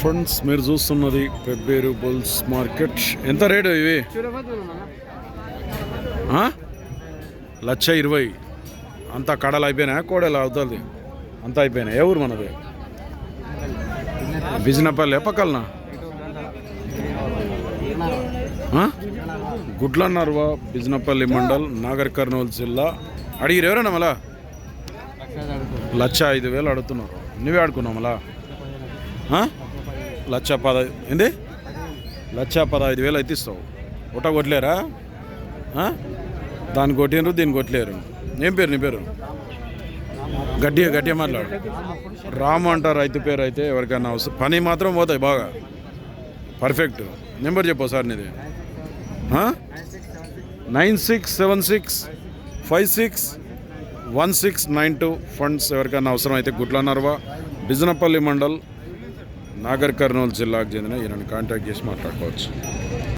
Friends మీరు చూస్తున్నది Pebbair bulls market. ఎంత రేటు ఇవి? లక్ష ఇరవై. అంతా కడలు అయిపోయినాయా? కోడలు అవుతుంది. అంతా అయిపోయినాయి? ఏ ఊరు మనది? బిజినపల్లి పక్కలనా? గుడ్లన్నర్వా బిజినపల్లి మండల్ నాగర్ కర్నూలు జిల్లా. అడిగిరు ఎవరన్నా మళ్ళా? లక్ష ఐదు వేలు అడుగుతున్నారు. నువ్వే ఆడుకున్నావు మళ్ళా? లక్ష పద ఏంది? లక్ష పదహైదు వేలు అయితే ఇస్తావు. ఒకట కొట్టలేరా? దాన్ని కొట్టినరు దీన్ని కొట్టలేరు. ఏం పేరు నీ పేరు? గట్టిగా గట్టిగా మాట్లాడు. రాము అంటారు రైతు పేరు అయితే ఎవరికైనా అవసరం పని మాత్రం పోతాయి బాగా. పర్ఫెక్ట్. నెంబర్ చెప్పు సార్ నీది. Nine six seven six five six one six nine two funds ఎవరికైనా అవసరం అయితే గుట్లనర్వా బిజనపల్లి మండల్ నాగర్ కర్నూలు జిల్లాకు చెందిన ఈయనను కాంటాక్ట్ చేసి మాట్లాడుకోవచ్చు.